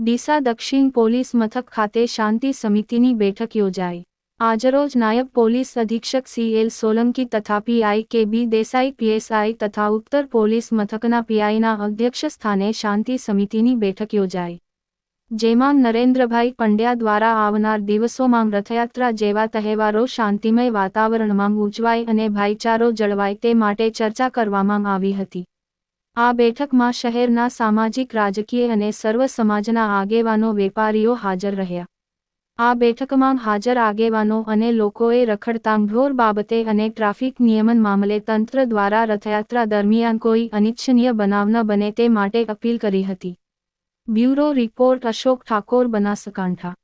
ડીસા દક્ષિણ પોલીસ મથક ખાતે શાંતિ સમિતિની બેઠક યોજાઈ આજરોજ નાયબ પોલીસ અધિક્ષક સી એલ સોલંકી તથા પીઆઈ કે બી દેસાઈ પીએસઆઈ તથા ઉત્તર પોલીસ મથકના પીઆઈના અધ્યક્ષ સ્થાને શાંતિ સમિતિની બેઠક યોજાઈ જેમાં નરેન્દ્રભાઈ પંડ્યા દ્વારા આવનાર દિવસોમાં રથયાત્રા જેવા તહેવારો શાંતિમય વાતાવરણમાં ઉજવાય અને ભાઈચારો જળવાય તે માટે ચર્ચા કરવામાં આવી હતી. આ બેઠકમાં શહેરના સામાજિક, રાજકીય અને સર્વ સમાજના આગેવાનો, વેપારીઓ હાજર રહ્યા. આ બેઠકમાં હાજર આગેવાનો અને લોકોએ રખડતાં ઢોર બાબતે અને ટ્રાફિક નિયમન મામલે તંત્ર દ્વારા રથયાત્રા દરમિયાન કોઈ અનિચ્છનીય બનાવ ન બને તે માટે અપીલ કરી હતી. Bureau report Ashok Thakor Banaskantha.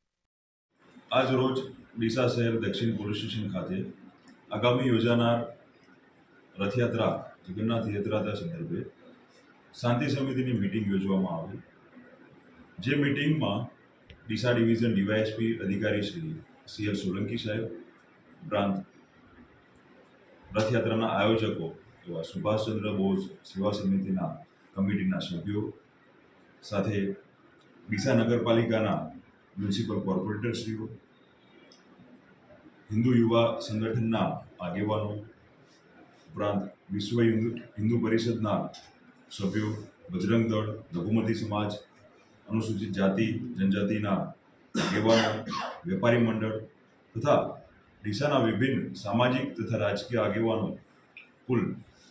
આજ રોજ ડીસા શહેર દક્ષિણ પોલીસ સ્ટેશન ખાતે આગામી યોજાનાર રથયાત્રા, જગન્નાથ યાત્રાના સંદર્ભે શાંતિ સમિતિની મિટિંગ યોજવામાં આવી જે મિટિંગમાં ડીસા ડિવિઝન ડીવાયએસપી અધિકારી શ્રી સી સોલંકી સાહેબ, ઉપરાંત રથયાત્રાના આયોજકો એવા સુભાષચંદ્ર બોઝ સેવા સમિતિના કમિટીના સભ્યો સાથે ડીસા નગરપાલિકાના મ્યુનિસિપલ કોર્પોરેટરશ્રીઓ, હિન્દુ યુવા સંગઠનના આગેવાનો, ઉપરાંત વિશ્વ હિન્દુ હિન્દુ પરિષદના સભ્યો, બજરંગ દળ, લઘુમતી સમાજ, અનુસૂચિત જાતિ, જનજાતિના આગેવાનો, વેપારી મંડળ તથા ડીસાના વિભિન્ન સામાજિક તથા રાજકીય આગેવાનો કુલ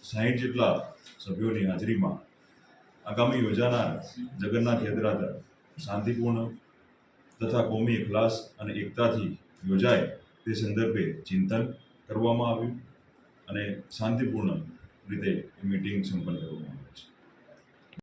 સાહીઠ જેટલા સભ્યોની હાજરીમાં આગામી યોજાનાર જગન્નાથ યાત્રા શાંતિપૂર્ણ તથા કોમી ઇખલાસ અને એકતાથી યોજાય તે સંદર્ભે ચિંતન કરવામાં આવ્યું અને શાંતિપૂર્ણ રીતે મીટિંગ સંપન્ન કરવામાં